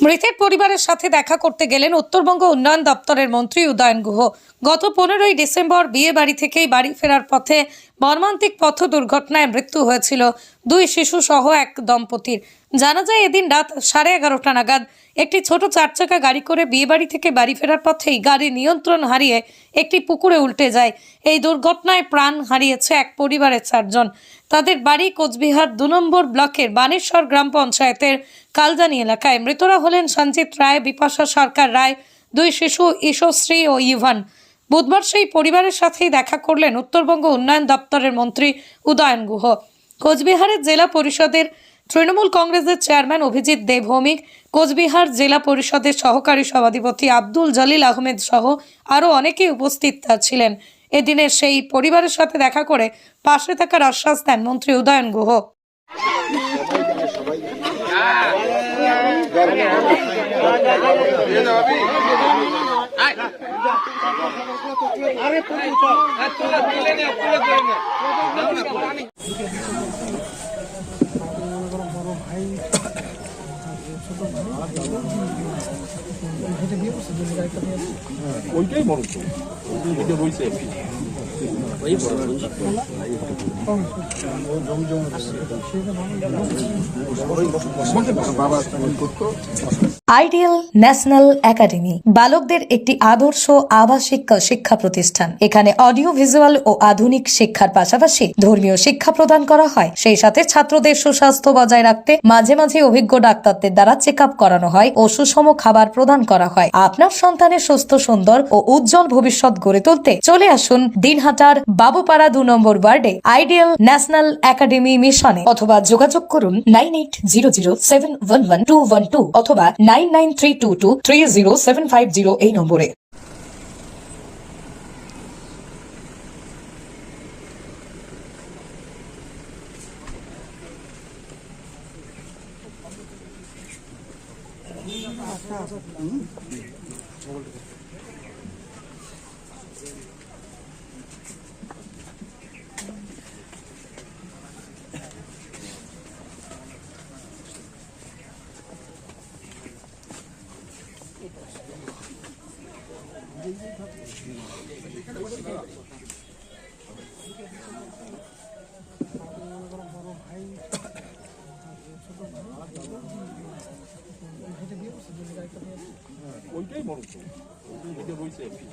মৃতের পরিবারের সাথে দেখা করতে গেলেন উত্তরবঙ্গ উন্নয়ন দপ্তরের মন্ত্রী উদয়ন গুহ। গত পনেরোই ডিসেম্বর বিয়ে বাড়ি থেকেই বাড়ি ফেরার পথে মর্মান্তিক পথ দুর্ঘটনায় মৃত্যু হয়েছিল দুই শিশু সহ এক দম্পতির। জানা যায় এদিন রাত সাড়ে এগারোটা নাগাদ একটি ছোট চারচাকা গাড়ি করে বিয়ে বাড়ি থেকে বাড়ি ফেরার পথেই গাড়ি নিয়ন্ত্রণ হারিয়ে একটি পুকুরে উল্টে যায়। এই দুর্ঘটনায় প্রাণ হারিয়েছে এক পরিবারের চারজন। তাদের বাড়ি কোচবিহার দু নম্বর ব্লকের বানেশ্বর গ্রাম পঞ্চায়েতের কালজানি এলাকায়। মৃতরা হলেন সঞ্জিত রায়, বিপাশা সরকার রায়, দুই শিশু ঈশশ্রী ও ইভান। বুধবার সেই পরিবারের সাথেই দেখা করলেন উত্তরবঙ্গ উন্নয়ন দপ্তরের মন্ত্রী উদয়ন গুহ। কোচবিহারের জেলা পরিষদের তৃণমূল কংগ্রেসের চেয়ারম্যান অভিজিৎ দেব ভৌমিক কোচবিহার জেলা পরিষদের সহকারী সভাধিপতি আব্দুল জলিল আহমেদ সহ আরও অনেকেই উপস্থিত ছিলেন। এদিনের সেই পরিবারের সাথে দেখা করে পাশে থাকার আশ্বাস দেন মন্ত্রী উদয়ন গুহ। ওইটাই বড় তো। ওইটা রয়েছে আইডিয়াল ন্যাশনাল একাডেমি, বালকদের একটি আদর্শ আবাসিক শিক্ষা প্রতিষ্ঠান। এখানে অডিও, ভিজুয়াল ও আধুনিক শিক্ষার পাশাপাশি ধর্মীয় শিক্ষা প্রদান করা হয়। সেই সাথে ছাত্রদের সুস্বাস্থ্য বজায় রাখতে মাঝে মাঝে অভিজ্ঞ ডাক্তারদের দ্বারা চেক করানো হয় ও সুষম খাবার প্রদান করা হয়। আপনার সন্তানের সুস্থ, সুন্দর ও উজ্জ্বল ভবিষ্যৎ গড়ে তুলতে চলে আসুন দিনহাটার বাবুপাড়া দু নম্বর ওয়ার্ডে আইডিয়াল ন্যাশনাল একাডেমি মিশনে অথবা যোগাযোগ করুন nine eight zero zero seven one one two one two অথবা nine nine three two two three zero seven five zero এই নম্বরে। ওইটাই বড় তো ওইটা রয়েছে আর কি